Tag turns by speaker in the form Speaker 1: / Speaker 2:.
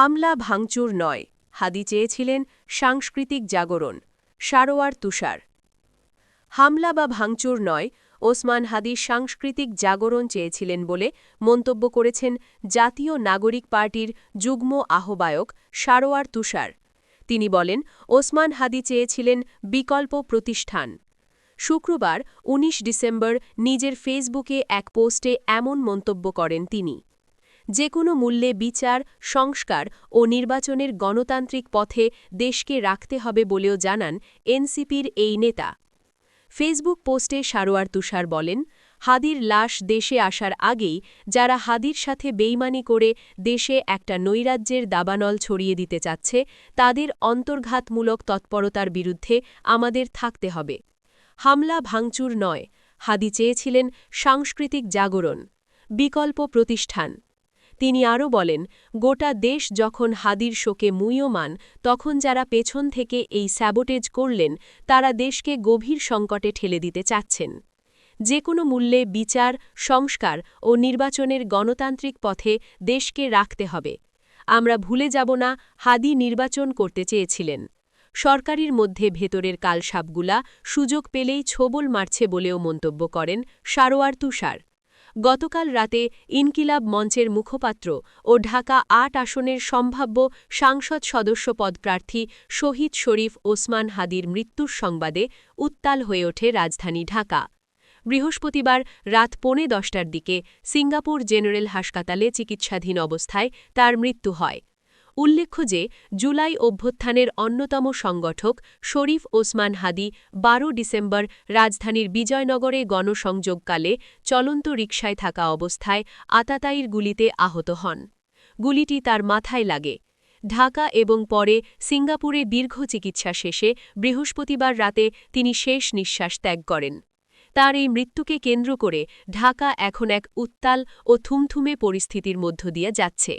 Speaker 1: হামলা ভাঙচুর নয়, হাদি চেয়েছিলেন সাংস্কৃতিক জাগরণ, সারোয়ার তুষার। হামলা বা ভাঙচুর নয়, ওসমান হাদি সাংস্কৃতিক জাগরণ চেয়েছিলেন বলে মন্তব্য করেছেন জাতীয় নাগরিক পার্টির যুগ্ম আহ্বায়ক সারোয়ার তুষার। তিনি বলেন, ওসমান হাদি চেয়েছিলেন বিকল্প প্রতিষ্ঠান। শুক্রবার ১৯ ডিসেম্বর, নিজের ফেসবুকে এক পোস্টে এমন মন্তব্য করেন তিনি। যে কোনো মূল্যে বিচার, সংস্কার ও নির্বাচনের গণতান্ত্রিক পথে দেশকে রাখতে হবে বলেও জানান এনসিপির এই নেতা। ফেসবুক পোস্টে সারোয়ার তুষার বলেন, হাদির লাশ দেশে আসার আগেই যারা হাদির সাথে বেইমানি করে দেশে একটা নৈরাজ্যের দাবানল ছড়িয়ে দিতে চাচ্ছে, তাদের অন্তর্ঘাতমূলক তৎপরতার বিরুদ্ধে আমাদের থাকতে হবে। হামলা ভাঙচুর নয়, হাদি চেয়েছিলেন সাংস্কৃতিক জাগরণ, বিকল্প প্রতিষ্ঠান। তিনি আরও বলেন, গোটা দেশ যখন হাদির শোকে মুইয়মান তখন যারা পেছন থেকে এই স্যাবোটেজ করলেন, তারা দেশকে গভীর সংকটে ঠেলে দিতে চাচ্ছেন। যে কোনো মূল্যে বিচার, সংস্কার ও নির্বাচনের গণতান্ত্রিক পথে দেশকে রাখতে হবে। আমরা ভুলে যাব না, হাদি নির্বাচন করতে চেয়েছিলেন। সরকারির মধ্যে ভেতরের কালসাপগুলা সুযোগ পেলেই ছোবল মারছে বলেও মন্তব্য করেন সারোয়ার তুষার। গতকাল রাতে ইনকিলাব মঞ্চের মুখপাত্র ও ঢাকা আট আসনের সম্ভাব্য সাংসদ সদস্য পদপ্রার্থী শহীদ শরীফ ওসমান হাদির মৃত্যুর সংবাদে উত্তাল হয়ে ওঠে রাজধানী ঢাকা। বৃহস্পতিবার রাত পৌনে দশটার দিকে সিঙ্গাপুর জেনারেল হাসপাতালে চিকিৎসাধীন অবস্থায় তার মৃত্যু হয়। উল্লেখ্য যে, জুলাই অভ্যুত্থানের অন্যতম সংগঠক শরীফ ওসমান হাদি বারো ডিসেম্বর রাজধানীর বিজয়নগরে গণসংযোগকালে চলন্ত রিকশায় থাকা অবস্থায় আতাতাইর গুলিতে আহত হন। গুলিটি তার মাথায় লাগে। ঢাকা এবং পরে সিঙ্গাপুরে দীর্ঘ চিকিৎসা শেষে বৃহস্পতিবার রাতে তিনি শেষ নিঃশ্বাস ত্যাগ করেন। তার এই মৃত্যুকে কেন্দ্র করে ঢাকা এখন এক উত্তাল ও থুমথুমে পরিস্থিতির মধ্য দিয়ে যাচ্ছে।